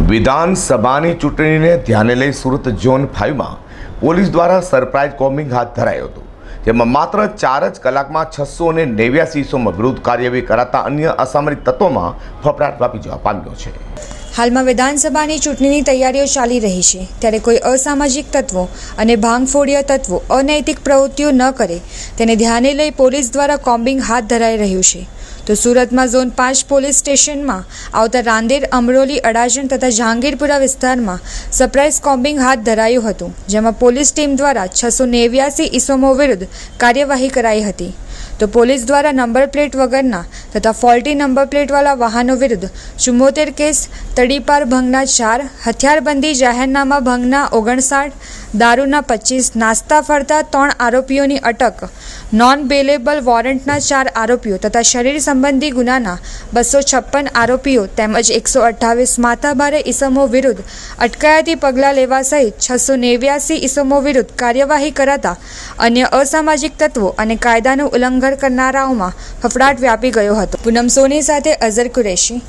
વિધાનસભાની ચૂંટણીને ધ્યાને લઈ સુરત ઝોન ફાઇવમાં પોલીસ દ્વારા સરપ્રાઇઝ કોમ્બિંગ હાથ ધરાયું હતું, જેમાં માત્ર ચાર જ કલાકમાં છસો અને નેવ્યાસી સોમાં વિરુદ્ધ કાર્યવાહી કરાતા અન્ય અસામરિક તત્વોમાં ફફડાટ વ્યાપી જવા પામ્યો છે. હાલમાં વિધાનસભાની ચૂંટણીની તૈયારીઓ ચાલી રહી છે. ત્યારે કોઈ અસામાજિક તત્વો અને ભાંગફોડિયા તત્વો અનૈતિક પ્રવૃત્તિઓ ન કરે, તેને ધ્યાને લઈ પોલીસ દ્વારા કોમ્બિંગ હાથ ધરાઈ રહ્યું છે. તો સુરતમાં ઝોન પાંચ પોલીસ સ્ટેશનમાં આવતા રાંદેર, અમરોલી, અડાજણ તથા જહાંગીરપુરા વિસ્તારમાં સરપ્રાઇઝ કોમ્બિંગ હાથ ધરાયું હતું, જેમાં પોલીસ ટીમ દ્વારા છસો નેવ્યાસી ઇસમો વિરુદ્ધ કાર્યવાહી કરાઈ હતી. તો પોલીસ દ્વારા નંબર પ્લેટ વગરના તથા ફોલ્ટી નંબર પ્લેટવાળા વાહનો વિરુદ્ધ ચુમ્મોતેર કેસ, તડીપાર ભંગના ચાર, હથિયારબંધી જાહેરનામા ભંગના ઓગણસાઠ દારૂના પચીસ, નાસ્તા ફરતા ત્રણ આરોપીઓની અટક નોન બેલેબલ વોરંટના ચાર આરોપીઓ તથા શરીર સંબંધી ગુનાના બસો છપ્પન આરોપીઓ તેમજ એકસો અઠ્ઠાવીસ માથાભારે ઇસમો વિરુદ્ધ અટકાયતી પગલાં લેવા સહિત છસો નેવ્યાસી ઇસમો વિરુદ્ધ કાર્યવાહી કરાતા અન્ય અસામાજિક તત્વો અને કાયદાનું ઉલ્લંઘન કરનારાઓમાં ફફડાટ વ્યાપી ગયો હતો. પૂનમ સોની સાથે અઝર કુરેશી.